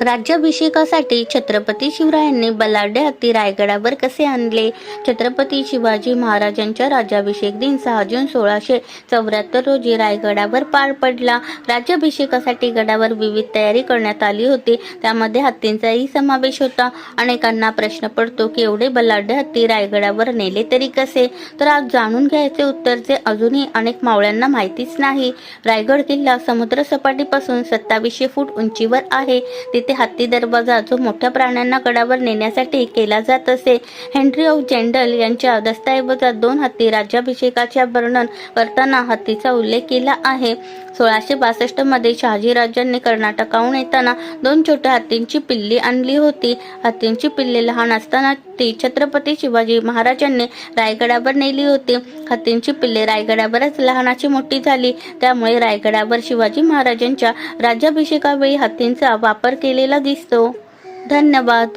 राज्याभिषेकासाठी छत्रपती शिवरायांनी बलाढ्य हत्ती रायगडावर कसे आणले? छत्रपती शिवाजी महाराजांच्या राज्याभिषेक दिन सहा जून सोळाशे चौऱ्याहत्तर रोजी रायगडावर पार पडला. राज्याभिषेकासाठी गडावर विविध तयारी करण्यात आली होती. त्यामध्ये हत्तींचाही समावेश होता. अनेकांना प्रश्न पडतो की एवढे बलाढ्य हत्ती रायगडावर नेले तरी कसे? तर आज जाणून घ्यायचे उत्तर जे अजूनही अनेक मावळ्यांना माहितीच नाही. रायगड किल्ला समुद्र सपाटीपासून सत्तावीसशे फूट उंचीवर आहे. तिथे हत्ती दरवाजा जो मोठ्या प्राण्यांना गडावर नेण्यासाठी केला जात असे. हेनरी ऑफ जेंडल यांच्या दस्तऐवजात दोन हत्ती राज्याभिषेकाच्या वर्णन करताना हत्तीचा उल्लेख केला आहे. सोळाशे बासष्टमध्ये शहाजी राजांनी कर्नाटकाहून येताना दोन छोट्या हत्तींची पिल्ली आणली होती. हत्तींची पिल्ले लहान असताना ती छत्रपती शिवाजी महाराजांनी रायगडावर नेली होती. हत्तींची पिल्ले रायगडावरच लहानाची मोठी झाली. त्यामुळे रायगडावर शिवाजी महाराजांच्या राज्याभिषेकावेळी हत्तींचा वापर केलेला दिसतो. धन्यवाद.